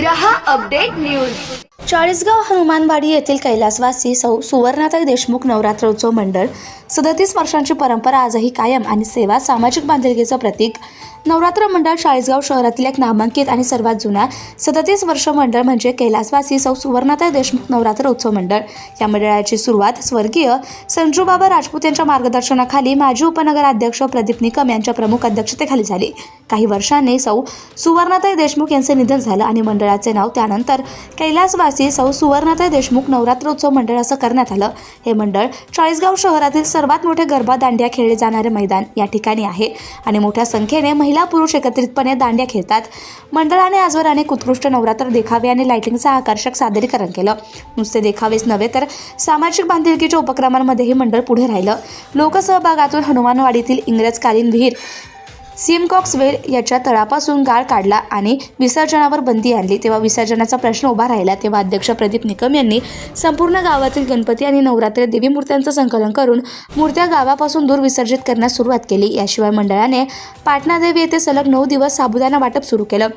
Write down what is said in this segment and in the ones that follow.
रहा update news. Chalisgaon Hanumanwadi येथील कैलासवासी सौ सुवर्णाताई देशमुख नवरात्रोत्सव मंडळ सदतीस वर्षांची परंपरा आजही कायम आणि सेवा सामाजिक बांधिलकीचं प्रतीक. नवरात्र मंडळ चाळीसगाव शहरातील एक नामांकित आणि सर्वात जुना सदतीस वर्ष मंडळ म्हणजे कैलासवासी सौ सुवर्णाताई देशमुख नवरात्र उत्सव मंडळ. या मंडळाची सुरुवात स्वर्गीय संजूबाबा राजपूत यांच्या मार्गदर्शनाखाली माजी उपनगराध्यक्ष प्रदीप निकम यांच्या प्रमुख अध्यक्षतेखाली झाली. काही वर्षांनी सौ सुवर्णाताई देशमुख यांचे निधन झालं आणि मंडळाचे नाव त्यानंतर कैलासवासी सौ सुवर्णाताई देशमुख नवरात्रोत्सव मंडळ असं करण्यात आलं. हे मंडळ चाळीसगाव शहरातील सर्वात मोठे गरबा दांडिया खेळले जाणारे मैदान या ठिकाणी आहे. आणि मोठ्या संख्येने महिला पुरुष एकत्रितपणे दांड्या खेळतात. मंडळाने आजवर अनेक उत्कृष्ट नवरात्र देखावे आणि लायटिंगचं आकर्षक सादरीकरण केलं. नुसते देखावेच नव्हे तर सामाजिक बांधिलकीच्या उपक्रमांमध्येही मंडळ पुढे राहिलं. लोकसहभागातून हनुमानवाडीतील इंग्रजकालीन विहीर सिमकॉक्स वेल याच्या तळापासून गाळ काढला आणि विसर्जनावर बंदी आणली. तेव्हा विसर्जनाचा प्रश्न उभा राहिला. तेव्हा अध्यक्ष प्रदीप निकम यांनी संपूर्ण गावातील गणपती आणि नवरात्री देवी मूर्त्यांचं संकलन करून मूर्त्या गावापासून दूर विसर्जित करण्यास सुरुवात केली. याशिवाय मंडळाने पाटणादेवी येथे सलग नऊ दिवस साबुदाणा वाटप सुरू केलं.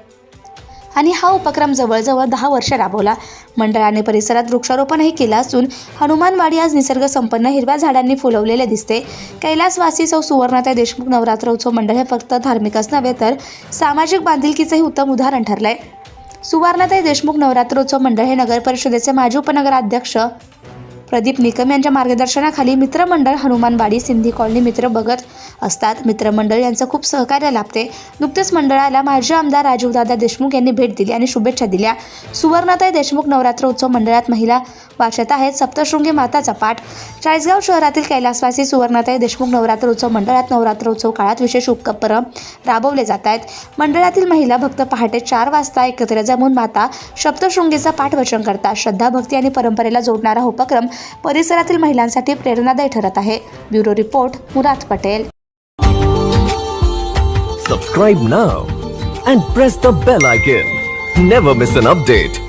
आणि हा उपक्रम जवळजवळ दहा वर्ष राबवला. मंडळाने परिसरात वृक्षारोपणही केलं असून हनुमानवाडी आज निसर्ग संपन्न हिरव्या झाडांनी फुलवलेले दिसते. कैलासवासी सौ सुवर्णाताई देशमुख नवरात्र उत्सव मंडळ हे फक्त धार्मिकच नव्हे तर सामाजिक बांधिलकीचंही उत्तम उदाहरण ठरलंय. सुवर्णाताई देशमुख नवरात्रोत्सव मंडळ हे नगर परिषदेचे माजी उपनगराध्यक्ष प्रदीप निकम यांच्या मार्गदर्शनाखाली मित्रमंडळ हनुमानवाडी सिंधी कॉलनी मित्र बघत असतात. मित्रमंडळ यांचं खूप सहकार्य लाभते. नुकतेच मंडळाला माजी आमदार राजीवदादा देशमुख यांनी भेट दिली आणि शुभेच्छा दिल्या. सुवर्णाताई देशमुख नवरात्र उत्सव मंडळात महिला वाचत आहेत. सप्तशृंगी माताचा पाठ. चाळीसगाव शहरातील कैलासवासी सुवर्णाताई देशमुख नवरात्र उत्सव मंडळात नवरात्रोत्सव काळात विशेष उपक्रम राबवले जात आहेत. मंडळातील महिला भक्त पहाटे चार वाजता एकत्र जमून माता सप्तशृंगीचा पाठ वचन करतात. श्रद्धा भक्ती आणि परंपरेला जोडणारा उपक्रम परिसरातील महिलांसाठी प्रेरणादायी ठरत आहे. Bureau report Murad Patel. Subscribe now and press the bell icon never miss an update